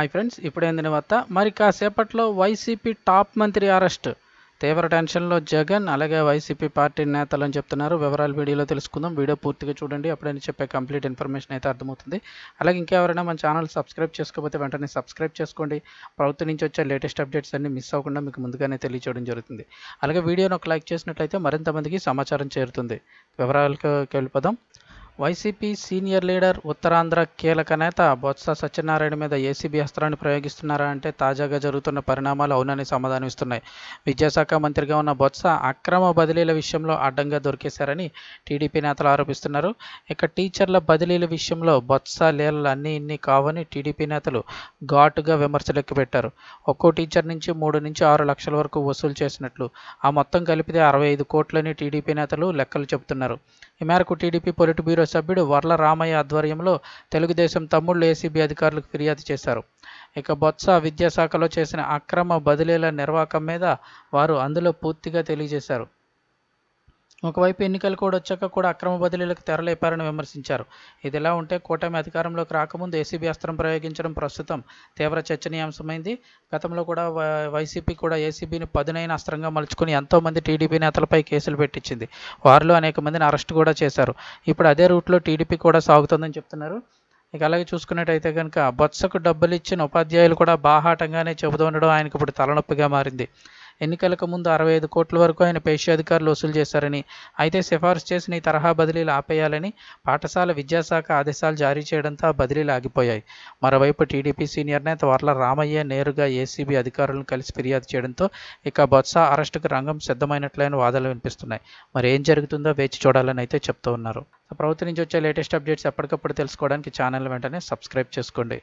Hi friends ఇప్పుడే అందిన వార్త. మరి కాసేపట్లో వైసీపీ టాప్ మంత్రి అరెస్ట్. తీవ్ర టెన్షన్లో జగన్ అలాగే వైసీపీ పార్టీ నేతలు అని చెప్తున్నారు. వివరాలు వీడియోలో తెలుసుకుందాం. వీడియో పూర్తిగా చూడండి. అప్పుడైనా చెప్పే కంప్లీట్ ఇన్ఫర్మేషన్ అయితే అర్థమవుతుంది. అలాగే ఇంకెవరైనా మన ఛానల్ సబ్స్క్రైబ్ చేసుకోకపోతే వెంటనే సబ్స్క్రైబ్ చేసుకోండి. ప్రభుత్వం నుంచి వచ్చే లేటెస్ట్ అప్డేట్స్ అన్ని మిస్ అవ్వకుండా మీకు ముందుగానే తెలియచేయడం జరుగుతుంది. అలాగే వీడియోను ఒక లైక్ చేసినట్లయితే మరింత మందికి సమాచారం చేరుతుంది. వివరాలకు వెళ్ళిపోదాం. వైసీపీ సీనియర్ లీడర్ ఉత్తరాంధ్ర కీలక నేత బొత్స సత్యనారాయణ మీద ఏసీబీ అస్త్రాన్ని ప్రయోగిస్తున్నారా అంటే తాజాగా జరుగుతున్న పరిణామాలు అవునని సమాధానమిస్తున్నాయి. విద్యాశాఖ మంత్రిగా ఉన్న బొత్స అక్రమ బదిలీల విషయంలో అడ్డంగా దొరికేశారని టీడీపీ నేతలు ఆరోపిస్తున్నారు. ఇక టీచర్ల బదిలీల విషయంలో బొత్స లీలలు అన్నీ ఇన్ని కావని టీడీపీ నేతలు ఘాటుగా విమర్శలు పెట్టారు. ఒక్కో టీచర్ నుంచి మూడు నుంచి ఆరు లక్షల వరకు వసూలు చేసినట్లు ఆ మొత్తం కలిపితే అరవై ఐదు కోట్లని టీడీపీ నేతలు లెక్కలు చెబుతున్నారు. ఈ మేరకు టీడీపీ పొలిట్ బ్యూరో సభ్యుడు వర్ల రామయ్య ఆధ్వర్యంలో తెలుగుదేశం తమ్ముళ్ళు ఏసీబీ అధికారులకు ఫిర్యాదు చేశారు. ఇక బొత్స విద్యాశాఖలో చేసిన అక్రమ బదిలీల నిర్వాహకం మీద వారు అందులో పూర్తిగా తెలియజేశారు. ఒకవైపు ఎన్నికలు కూడా వచ్చాక కూడా అక్రమ బదిలీలకు తెరలేపారని విమర్శించారు. ఇదిలా ఉంటే కూటమి అధికారంలోకి రాకముందు ఏసీబీ అస్త్రం ప్రయోగించడం ప్రస్తుతం తీవ్ర చర్చనీయాంశమైంది. గతంలో కూడా వైసీపీ కూడా ఏసీబీని పదునైన అస్త్రంగా మలుచుకుని ఎంతోమంది టీడీపీ నేతలపై కేసులు పెట్టించింది. వారిలో అనేక మందిని అరెస్ట్ కూడా చేశారు. ఇప్పుడు అదే రూట్లో టీడీపీ కూడా సాగుతుందని చెప్తున్నారు. ఇక అలాగే చూసుకున్నట్టయితే కనుక బొత్సకు డబ్బులు ఇచ్చిన ఉపాధ్యాయులు కూడా బాహాటంగానే చెబుతూ ఉండడం ఆయనకు ఇప్పుడు తలనొప్పిగా మారింది. ఎన్నికలకు ముందు అరవై ఐదు కోట్ల వరకు ఆయన పేషీ అధికారులు వసూలు చేశారని అయితే సిఫార్సు చేసిన ఈ తరహా బదిలీలు ఆపేయాలని పాఠశాల విద్యాశాఖ ఆదేశాలు జారీ చేయడంతో ఆ బదిలీలు ఆగిపోయాయి. మరోవైపు టీడీపీ సీనియర్ నేత వర్ల రామయ్య నేరుగా ఏసీబీ అధికారులను కలిసి ఫిర్యాదు చేయడంతో ఇక బొత్స అరెస్టుకు రంగం సిద్ధమైనట్లయిన వాదనలు వినిపిస్తున్నాయి. మరి ఏం జరుగుతుందో వేచి చూడాలని అయితే చెప్తూ ఉన్నారు. ప్రభుత్వం నుంచి వచ్చే లేటెస్ట్ అప్డేట్స్ ఎప్పటికప్పుడు తెలుసుకోవడానికి ఛానల్ వెంటనే సబ్స్క్రైబ్ చేసుకోండి.